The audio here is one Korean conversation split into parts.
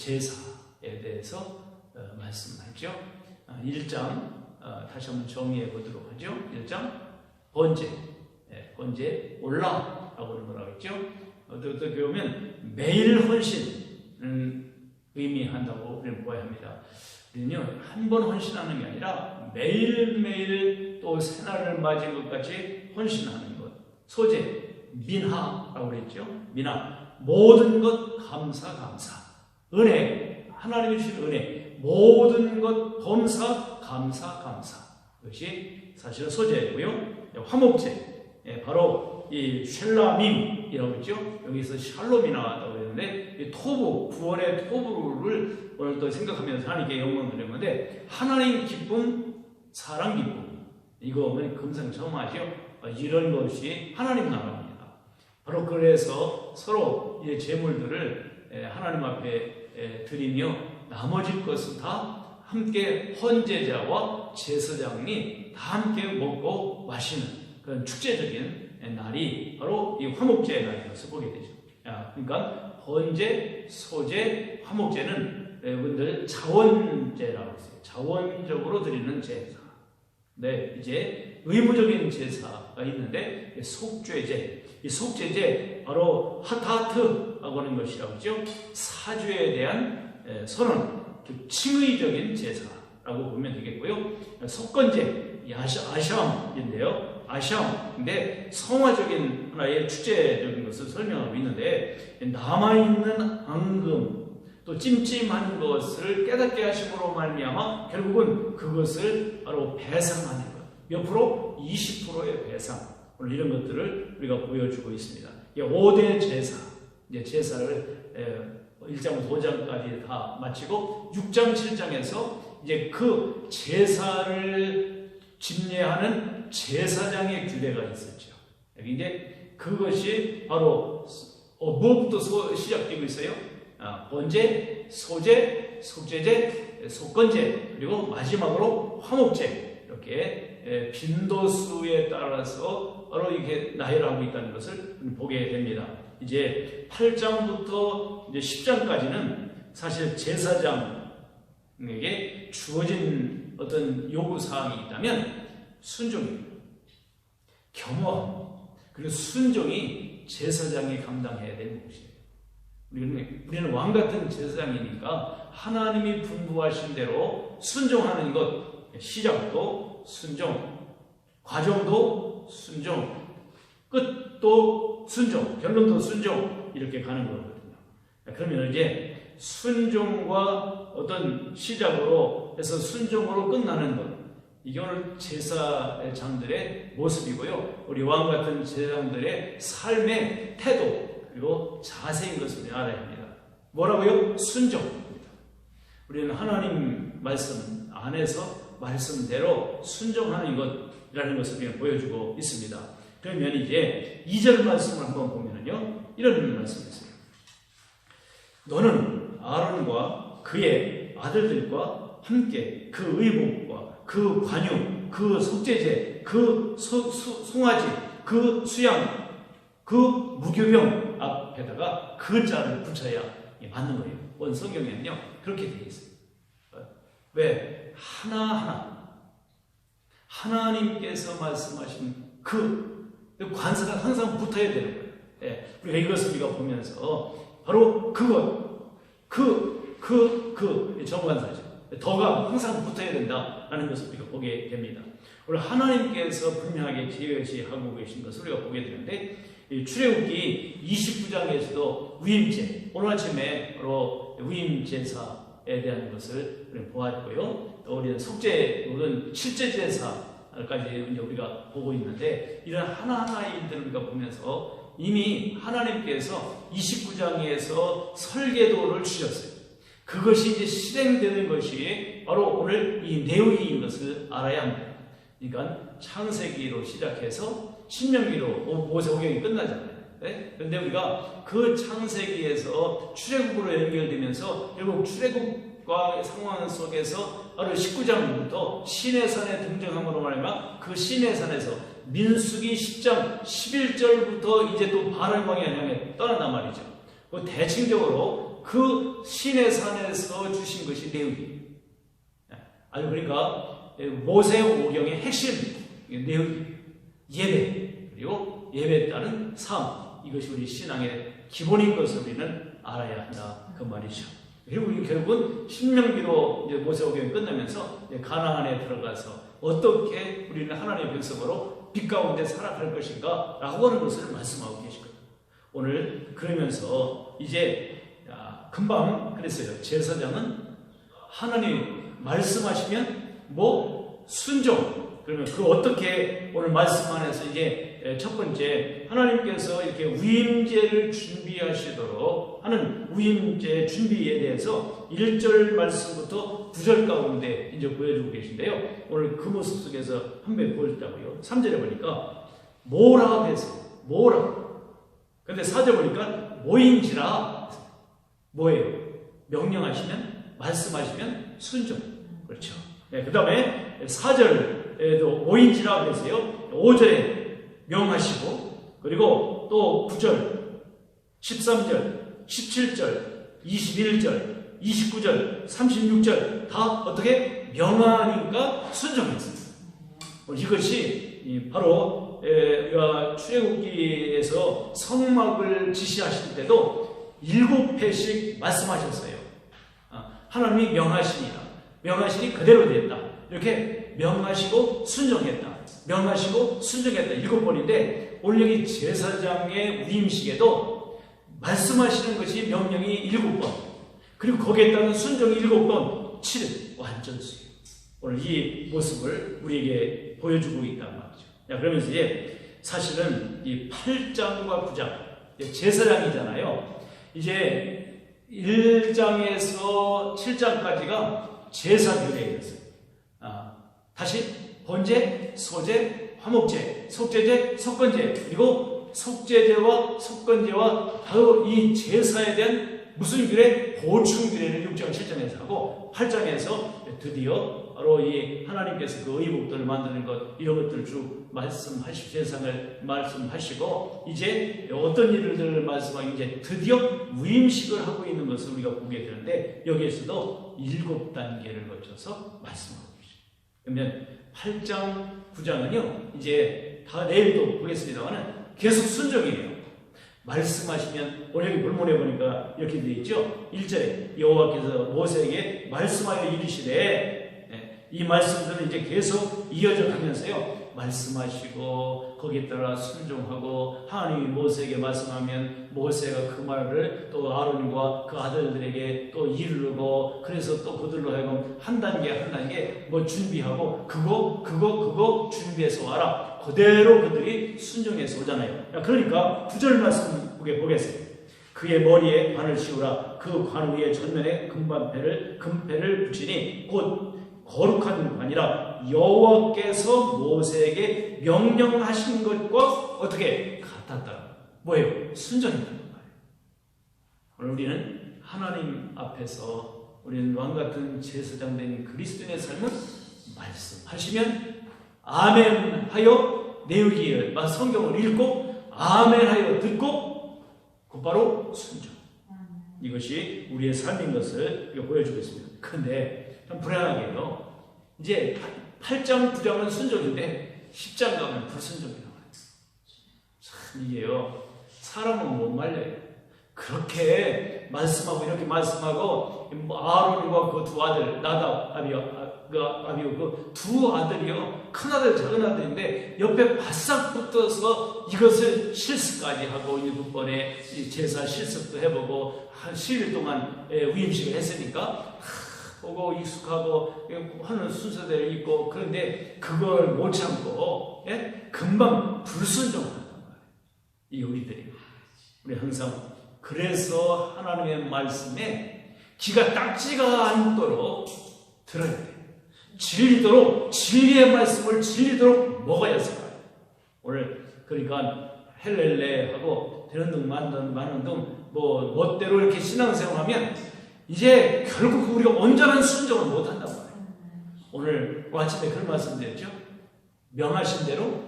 제사에 대해서 어, 말씀하죠. 1장 어, 다시 한번 정리해 보도록 하죠. 1장 번제, 예, 번제 올라라고 하는 거라고 했죠. 어떻게 보면 매일 헌신을 의미한다고 우리는 보아야 합니다. 우리는요, 한번 헌신하는 게 아니라 매일매일 또 새날을 맞은 것 같이 헌신하는 것. 소재, 민하라고 그랬죠. 민하. 모든 것 감사, 감사. 은혜, 하나님이 주신 은혜. 모든 것 범사, 감사, 감사. 그것이 사실은 소재고요. 화목제. 예, 바로 이 쉘라밈이라고 했죠. 여기서 샬롬이 나왔다고 했는데 이 토부, 구원의 토부를 오늘 또 생각하면서 하나님께 영광 드리는 건데 하나님 기쁨, 사랑 기쁨. 이거 오늘 금상첨화죠. 이런 것이 하나님 나라입니다. 바로 그래서 서로 이 재물들을 하나님 앞에 드리며 나머지 것은 다 함께 헌제자와 제사장이 다 함께 먹고 마시는 그런 축제적인 날이 바로 이 화목제의 날이라서 보게 되죠. 그러니까 헌제, 소제, 화목제는 여러분들 자원제라고 했어요. 자원적으로 드리는 제사. 네, 이제 의무적인 제사가 있는데 속죄제. 이 속죄제 바로 하타트 하는 것이라고 하죠. 사주에 대한 선언, 칭의적인 제사라고 보면 되겠고요. 속건제, 아샴인데요. 아샴인데 성화적인 하나의 축제적인 것을 설명하고 있는데 남아있는 앙금 또 찜찜한 것을 깨닫게 하심으로 말미암아 결국은 그것을 바로 배상하는 것. 몇 프로? 20%의 배상. 오늘 이런 것들을 우리가 보여주고 있습니다. 5대 제사. 이제 제사를 1장부터 5장까지 다 마치고 6장, 7장에서 이제 그 제사를 집례하는 제사장의 규례가 있었죠. 여기 이제 그것이 바로 어, 무엇부터 시작되고 있어요? 아, 번제, 소제, 속제제, 속건제, 그리고 마지막으로 화목제 이렇게 빈도수에 따라서 바로 이렇게 나열하고 있다는 것을 보게 됩니다. 이제 8장부터 이제 10장까지는 사실 제사장에게 주어진 어떤 요구 사항이 있다면 순종입니다. 겸허함 그리고 순종이 제사장이 감당해야 되는 것이에요. 우리는, 우리는 왕 같은 제사장이니까 하나님이 분부하신 대로 순종하는 것 시작도 순종, 과정도 순종, 끝도 순종, 결론도 순종 이렇게 가는 거거든요. 그러면 이제 순종과 어떤 시작으로 해서 순종으로 끝나는 것 이게 오늘 제사장들의 모습이고요. 우리 왕 같은 제사장들의 삶의 태도 그리고 자세인 것을 알아야 합니다. 뭐라고요? 순종입니다. 우리는 하나님 말씀 안에서 말씀대로 순종하는 것이라는 것을 보여주고 있습니다. 그러면 이제 2절 말씀을 한번 보면요. 이런 말씀이 있어요. 너는 아론과 그의 아들들과 함께 그 의복과 그 관유, 그 속죄제, 그 소, 수, 송아지, 그 수양, 그 무교병 앞에다가 그 자를 붙여야 맞는 거예요. 원 성경에는요 그렇게 되어 있어요. 왜 하나하나 하나님께서 말씀하신 그 관사가 항상 붙어야 되는 거예요. 예, 우리가 이것을 우리가 보면서 바로 그것, 그, 그, 그 정관사죠. 더가 항상 붙어야 된다라는 것을 우리가 보게 됩니다. 오늘 하나님께서 분명하게 제시하고 계신 것을 우리가 보게 되는데 출애굽기 29장에서도 위임제 오늘 아침에 바로 위임 제사에 대한 것을 보았고요. 또 우리는 속죄 혹은 실제 제사 까지 이제 우리가 보고 있는데 이런 하나하나의 일들을 우리가 보면서 이미 하나님께서 29장에서 설계도를 주셨어요. 그것이 이제 실행되는 것이 바로 오늘 이 내용인 것을 알아야 합니다. 그러니까 창세기로 시작해서 신명기로 모세오경이 끝나잖아요. 네? 그런데 우리가 그 창세기에서 출애굽으로 연결되면서 결국 출애굽과 상황 속에서 바로 19장부터 시내산에 등장함으로 말하면 그 시내산에서 민수기 10장 11절부터 이제 또 바랄 광야 향해 떠난단 말이죠. 그 대칭적으로 그 신의 산에서 주신 것이 레위. 아니 그러니까 모세 오경의 핵심 내용 예배 그리고 예배에 따른 삶 이것이 우리 신앙의 기본인 것을 우리는 알아야 한다 그 말이죠. 그리고 이 결국은 신명기로 이제 모세오경이 끝나면서 가나안에 들어가서 어떻게 우리는 하나님의 백성으로 빛 가운데 살아갈 것인가 라고 하는 것을 말씀하고 계시거든요. 오늘 그러면서 이제 야, 금방 그랬어요. 제사장은 하나님 말씀하시면 뭐 순종 그러면 그 어떻게 오늘 말씀 안에서 이제 첫 번째 하나님께서 이렇게 위임제를 준비하시도록 하는 위임제 준비에 대해서 1절 말씀부터 9절 가운데 이제 보여주고 계신데요. 오늘 그 모습 속에서 한 번 보여줬다고요. 3절에 보니까 뭐라 해서 뭐라 근데 4절 보니까 뭐인지라 뭐예요? 명령하시면 말씀하시면 순종 그렇죠. 네, 그 다음에 4절에도 뭐인지라 그랬어요. 5절에 명하시고 그리고 또 9절, 13절, 17절, 21절, 29절, 36절 다 어떻게 명하니까 순종했습니다. 이것이 바로 우리가 출애굽기에서 성막을 지시하실 때도 일곱 회씩 말씀하셨어요. 하나님이 명하시니라. 명하시니 그대로 됐다. 이렇게 명하시고 순종했다. 명하시고 순종했다. 일곱 번인데 오늘 여기 제사장의 위임식에도 말씀하시는 것이 명령이 일곱 번. 그리고 거기에 따른 순종이 일곱 번. 7일 완전수예요. 오늘 이 모습을 우리에게 보여주고 있단 말이죠. 자, 그러면서 이제 사실은 이 8장과 9장 제사장이잖아요. 이제 1장에서 7장까지가 제사 규례였어요. 아, 다시 번제, 소제, 화목제, 속제제, 석건제 그리고 속제제와 석건제와 바로 이 제사에 대한 무슨 규례? 보충 규례를 6장 7장에서 하고 8장에서 드디어 바로 이 하나님께서 그 의복들을 만드는 것 이런 것들을 쭉 말씀하시고 세상을 말씀하시고 이제 어떤 일들을 말씀하고 이제 드디어 위임식을 하고 있는 것을 우리가 보게 되는데 여기에서도 일곱 단계를 거쳐서 말씀하고 계십니다. 그러면 8장 9장은요 이제 다 내일도 보겠습니다만은 계속 순종이에요. 말씀하시면 오늘 본문에 보니까 이렇게 되어 있죠. 1절에 여호와께서 모세에게 말씀하여 이르시되 네, 이 말씀들은 이제 계속 이어져 가면서요. 말씀하시고 거기에 따라 순종하고 하나님이 모세에게 말씀하면 모세가 그 말을 또 아론과 그 아들들에게 또 이르고 그래서 또 그들로 하여금 한 단계 한 단계 뭐 준비하고 그거 그거 그거 준비해서 와라 그대로 그들이 순종해서 오잖아요. 그러니까 구절 말씀 보겠습니다. 그의 머리에 관을 씌우라 그 관 위에 전면에 금반패를 금패를 붙이니 곧 거룩한 관이라 여호와께서 모세에게 명령하신 것과 어떻게 같았다. 뭐예요? 순전이다. 오늘 우리는 하나님 앞에서 우리는 왕 같은 제사장 된 그리스도인의 삶은 말씀하시면 아멘 하여 내우기를 성경을 읽고 아멘 하여 듣고 곧바로 순종. 이것이 우리의 삶인 것을 보여주고 있습니다. 근데 참 불안하게요. 이제 8장, 9장은 순종인데 10장 가면 불순종이 나와요. 참 이게요. 사람은 못 말려요. 그렇게 말씀하고 이렇게 말씀하고 뭐 아론과 그 두 아들 나답 아비오 그 아비오 그 두 아들이요 큰 아들 작은 아들인데 옆에 바싹 붙어서 이것을 실습까지 하고 일곱 번에 제사 실습도 해보고 한 10일 동안 위임식을 했으니까 보고 익숙하고 하는 순서대로 있고 그런데 그걸 못 참고 예? 금방 불순종한단 말이에요. 이 우리들이 우리 항상 그래서 하나님의 말씀에 기가 딱지가 않도록 들어야 돼. 진리도록 진리의 말씀을 진리도록 먹어야 살아요. 오늘 그러니까 헬렐레하고 되는 등 많은 많은 등뭐 멋대로 이렇게 신앙생활하면 이제 결국 우리가 온전한 순종을 못 한단 말이에요. 오늘 아침에 그런 말씀 드렸죠. 명하신 대로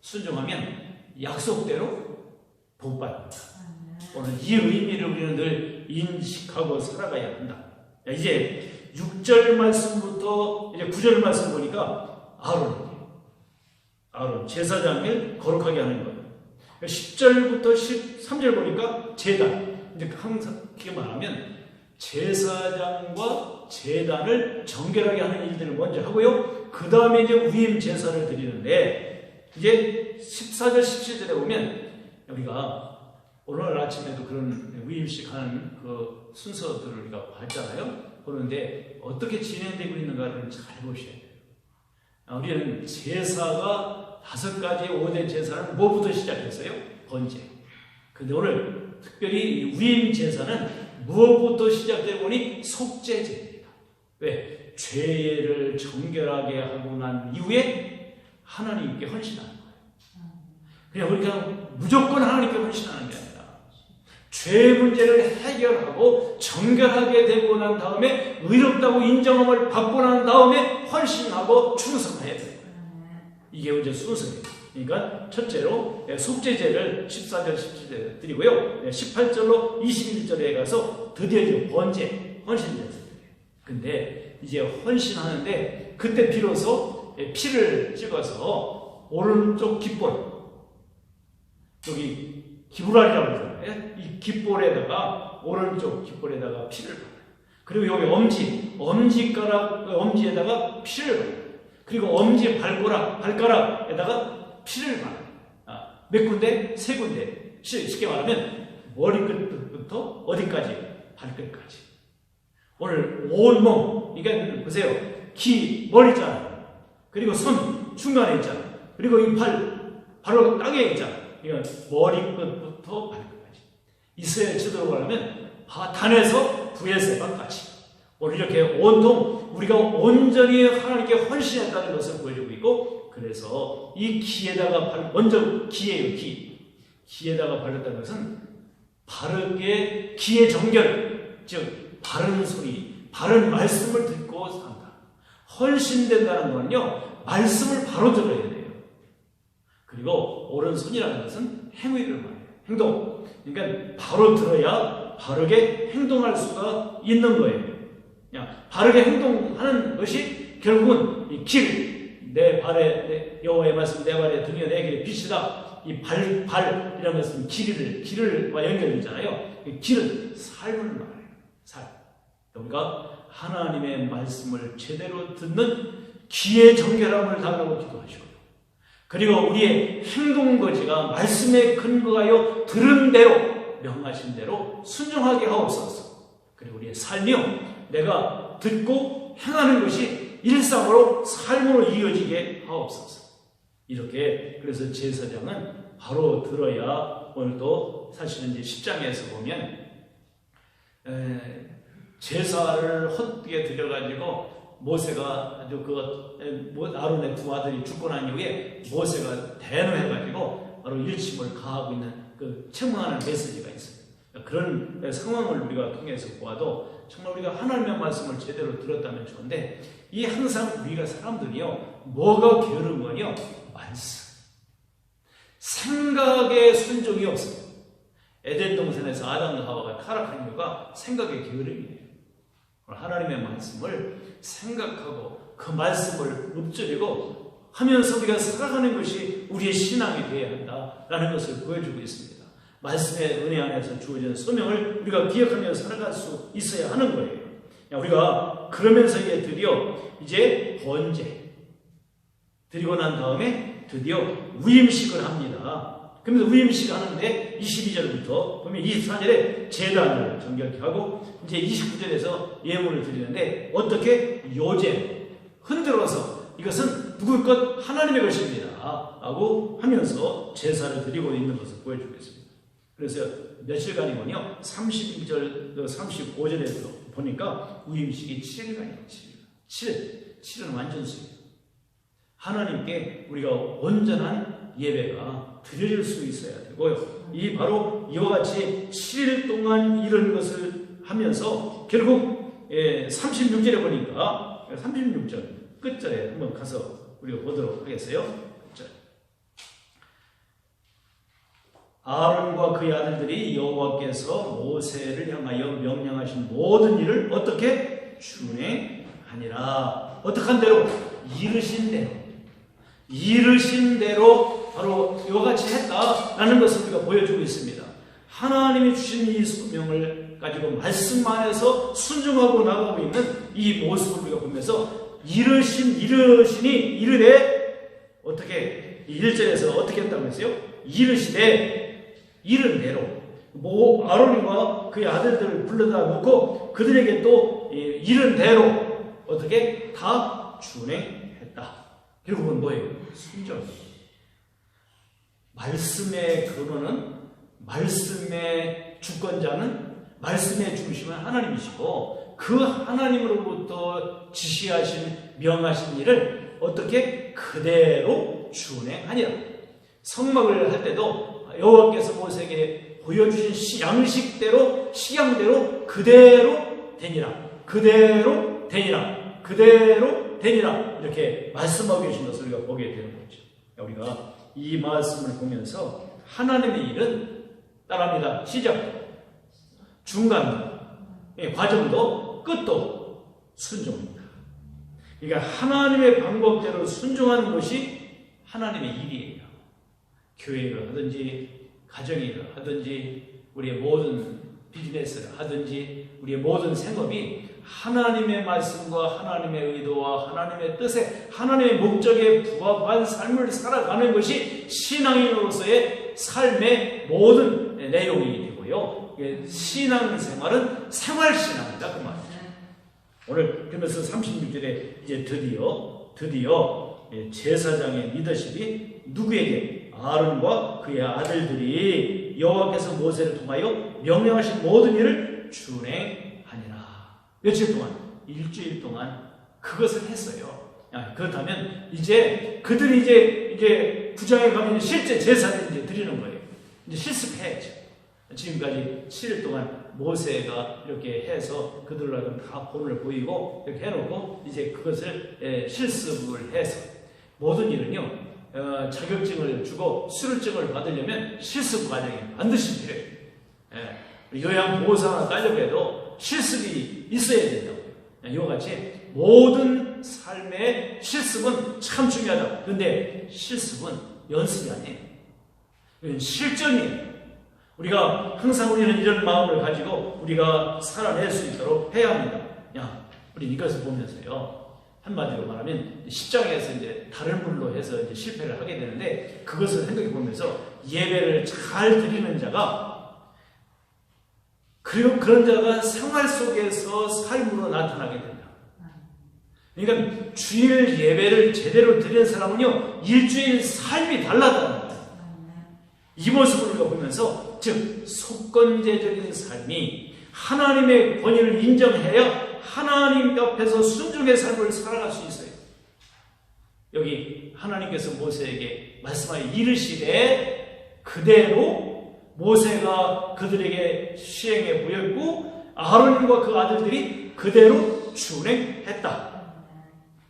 순종하면 약속대로 복 받는다. 오늘 이 의미를 우리는 늘 인식하고 살아가야 한다. 야, 이제 6절 말씀부터 이제 9절 말씀 보니까 아론, 아론 제사장을 거룩하게 하는 거예요. 10절부터 13절 보니까 제단. 이제 항상 그렇게 말하면 제사장과 제단을 정결하게 하는 일들을 먼저 하고요. 그 다음에 이제 위임 제사를 드리는데 이제 14절, 17절에 보면 우리가 오늘 아침에도 그런 위임식 하는 그 순서들을 우리가 봤잖아요. 보는데 어떻게 진행되고 있는가를 잘 보셔야 돼요. 아, 우리는 제사가 다섯 가지 5대 제사는 뭐부터 시작했어요? 번제. 근데 오늘 특별히 위임 제사는 무엇부터 시작되고 보니 속죄제입니다. 왜? 죄를 정결하게 하고 난 이후에 하나님께 헌신하는 거예요. 그냥 우리가 무조건 하나님께 헌신하는 게 아니라 죄 문제를 해결하고 정결하게 되고 난 다음에 의롭다고 인정함을 받고 난 다음에 헌신하고 충성해야 돼요. 이게 이제 순서예요. 그러니까 첫째로 속죄제를 14절 17절 드리고요. 18절로 21절에 가서 드디어 이제 번제 헌신제를 드려요. 근데 이제 헌신하는데 그때 비로소 피를 찍어서 오른쪽 깃볼 여기 기부라리라고 그러잖아요. 이 깃볼에다가 오른쪽 깃볼에다가 피를 발라요. 그리고 여기 엄지 엄지가락 엄지에다가 피를 발라요. 그리고 엄지 발가락 발가락에다가 피를 발라요. 아, 몇 군데? 세 군데. 쉽게 말하면 머리끝부터 어디까지? 발끝까지. 오늘 온몸 그러니까 보세요. 귀 머리잖아요. 그리고 손 중간에 있잖아요. 그리고 이팔 바로 땅에 있잖아요. 이건 머리끝부터 발끝까지. 이스라엘 지도로 가려면 단에서 부에세바까지. 오늘 이렇게 온통 우리가 온전히 하나님께 헌신했다는 것을 보여주고 있고 그래서 이 기에다가 발, 먼저 기예요 기. 기에다가 발렸다는 것은 바르게 기의 정결 즉 바른 소리 바른 말씀을 듣고 산다. 헌신된다는 거는요 말씀을 바로 들어야 돼요. 그리고 오른손이라는 것은 행위를 말해요. 행동. 그러니까 바로 들어야 바르게 행동할 수가 있는 거예요. 바르게 행동하는 것이 결국은 이 길, 내 발에 내, 여호와의 말씀 내 발에 등에 내 길에 빛이다. 이 발, 발이라는 것은 길을 길을과 연결되잖아요. 이 길은 삶을 말해요. 삶. 우리가 하나님의 말씀을 제대로 듣는 귀의 정결함을 달라고 기도하시고 그리고 우리의 행동 거지가 말씀에 근거하여 들은 대로 명하신 대로 순종하게 하옵소서. 그리고 우리의 삶이요 내가 듣고 행하는 것이 일상으로 삶으로 이어지게 하옵소서. 이렇게 그래서 제사장은 바로 들어야 오늘도 사실은 이제 10장에서 보면 에, 제사를 헛되게 드려가지고 모세가 아주 그 아론의 두 아들이 죽고 난 이후에 모세가 대노해가지고 바로 일침을 가하고 있는 그 책망하는 메시지가 있어요. 그런 상황을 우리가 통해서 보아도 정말 우리가 하나님의 말씀을 제대로 들었다면 좋은데 이 항상 우리가 사람들이요 뭐가 게으른 거요 말씀 생각에 순종이 없어요. 에덴 동산에서 아담과 하와가 타락한 이유가 생각의 게으름이에요. 하나님의 말씀을 생각하고 그 말씀을 읊조리고 하면서 우리가 살아가는 것이 우리의 신앙이 되어야 한다라는 것을 보여주고 있습니다. 말씀의 은혜 안에서 주어진 소명을 우리가 기억하며 살아갈 수 있어야 하는 거예요. 우리가 그러면서 이제 드디어 이제 번제 드리고 난 다음에 드디어 위임식을 합니다. 그러면서 위임식 하는데 22절부터 보면 24절에 재단을 정결케 하고 이제 29절에서 예물을 드리는데 어떻게 요제 흔들어서 이것은 누굴 것 하나님의 것입니다. 라고 하면서 제사를 드리고 있는 것을 보여주겠습니다. 그래서 며칠간이면요 31절 35절에서 보니까 위임식이 7일간이에요. 7일. 7일. 7일은 완전수예요. 하나님께 우리가 온전한 예배가 드려질 수 있어야 되고요. 이 바로 이와 같이 7일 동안 이런 것을 하면서 결국 36절에 보니까 36절 끝절에 한번 가서 우리가 보도록 하겠어요. 끝절. 아론과 그의 아들들이 여호와께서 모세를 향하여 명령하신 모든 일을 어떻게 준행하니라. 어떻게 대로 이르신 대로 이르신 대로 바로 이와 같이 했다라는 것을 우리가 보여주고 있습니다. 하나님이 주신 이 소명을 가지고 말씀 안에서 순종하고 나가고 있는 이 모습을 우리가 보면서 이르신 이르시니 이르되 어떻게 1절에서 어떻게 했다고 했어요? 이르시되 이른 대로 모 아론과 그의 아들들을 불러다 놓고 그들에게 또 이른 대로 어떻게 다 준행했다. 결국은 뭐예요? 순종. 말씀의 근원은 말씀의 주권자는 말씀의 중심은 하나님이시고 그 하나님으로부터 지시하신 명하신 일을 어떻게 그대로 준행하니라. 성막을 할 때도 여호와께서 모세에게 보여주신 양식대로 식양대로 그대로 되니라. 그대로 되니라. 그대로 되니라. 이렇게 말씀하고 계신 것을 우리가 보게 되는 거죠. 우리가 이 말씀을 보면서 하나님의 일은 따라합니다. 시작, 중간, 예, 과정도 끝도 순종입니다. 그러니까 하나님의 방법대로 순종하는 것이 하나님의 일이에요. 교회를 하든지 가정일을 하든지 우리의 모든 비즈니스를 하든지 우리의 모든 생업이 하나님의 말씀과 하나님의 의도와 하나님의 뜻에 하나님의 목적에 부합한 삶을 살아가는 것이 신앙인으로서의 삶의 모든 내용이 되고요. 신앙생활은 생활신앙이다 그 말이죠. 오늘 그러면서 36절에 이제 드디어 드디어 제사장의 리더십이 누구에게 아론과 그의 아들들이 여호와께서 모세를 통하여 명령하신 모든 일을 준행하니라. 며칠 동안 일주일 동안 그것을 했어요. 그렇다면 이제 그들이 이제 이제 구장에 가면 실제 제사를 이제 드리는 거예요. 이제 실습해야죠. 지금까지 7일 동안 모세가 이렇게 해서 그들로 다 본을 보이고 이렇게 해놓고 이제 그것을 예, 실습을 해서 모든 일은요 어, 자격증을 주고 수료증을 받으려면 실습 과정이 반드시 필요해요. 예, 요양 보호사 하나 따려고 해도 실습이 있어야 된다고. 예, 이와 같이 모든 삶의 실습은 참 중요하다. 그런데 실습은 연습이 아니에요. 실전이에요. 우리가 항상 우리는 이런 마음을 가지고 우리가 살아낼 수 있도록 해야 합니다. 야, 우리 이것을 보면서요. 한마디로 말하면 십장에서 이제 다른 분로 해서 이제 실패를 하게 되는데 그것을 생각해 보면서 예배를 잘 드리는 자가 그리고 그런 자가 생활 속에서 삶으로 나타나게 된다. 그러니까 주일 예배를 제대로 드리는 사람은요 일주일 삶이 달라다는 거예요. 이 모습을 보면서 즉 속건제적인 삶이 하나님의 권위를 인정해야 하나님 옆에서 순종의 삶을 살아갈 수 있어요. 여기 하나님께서 모세에게 말씀하여 이르시되 그대로 모세가 그들에게 시행해 보였고 아론과 그 아들들이 그대로 준행했다.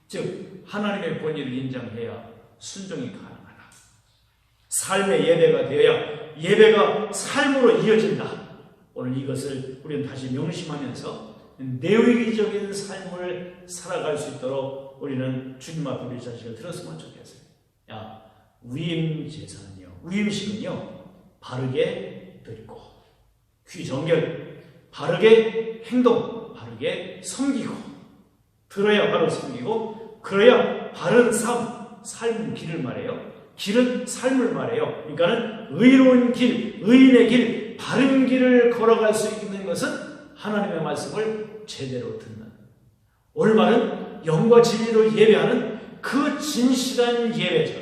즉 하나님의 권위를 인정해야 순종이 가능하다. 삶의 예배가 되어야 예배가 삶으로 이어진다. 오늘 이것을 우리는 다시 명심하면서 내위적인 삶을 살아갈 수 있도록 우리는 주님 앞에 우리 자신을 들었으면 좋겠어요. 야, 위임 제사는요, 위임식은요, 바르게 드리고, 귀정결, 바르게 행동, 바르게 섬기고, 들어야 바로 섬기고, 그래야 바른 삶, 삶은 길을 말해요. 길은 삶을 말해요. 그러니까는 의로운 길, 의인의 길, 바른 길을 걸어갈 수 있는 것은 하나님의 말씀을 제대로 듣는 올바른 영과 진리로 예배하는 그 진실한 예배죠.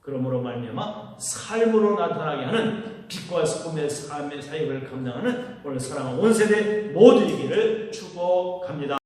그러므로 말미암아 삶으로 나타나게 하는 빛과 소금의 삶의 사역을 감당하는 오늘 사랑하는 온 세대 모두이기를 축복합니다.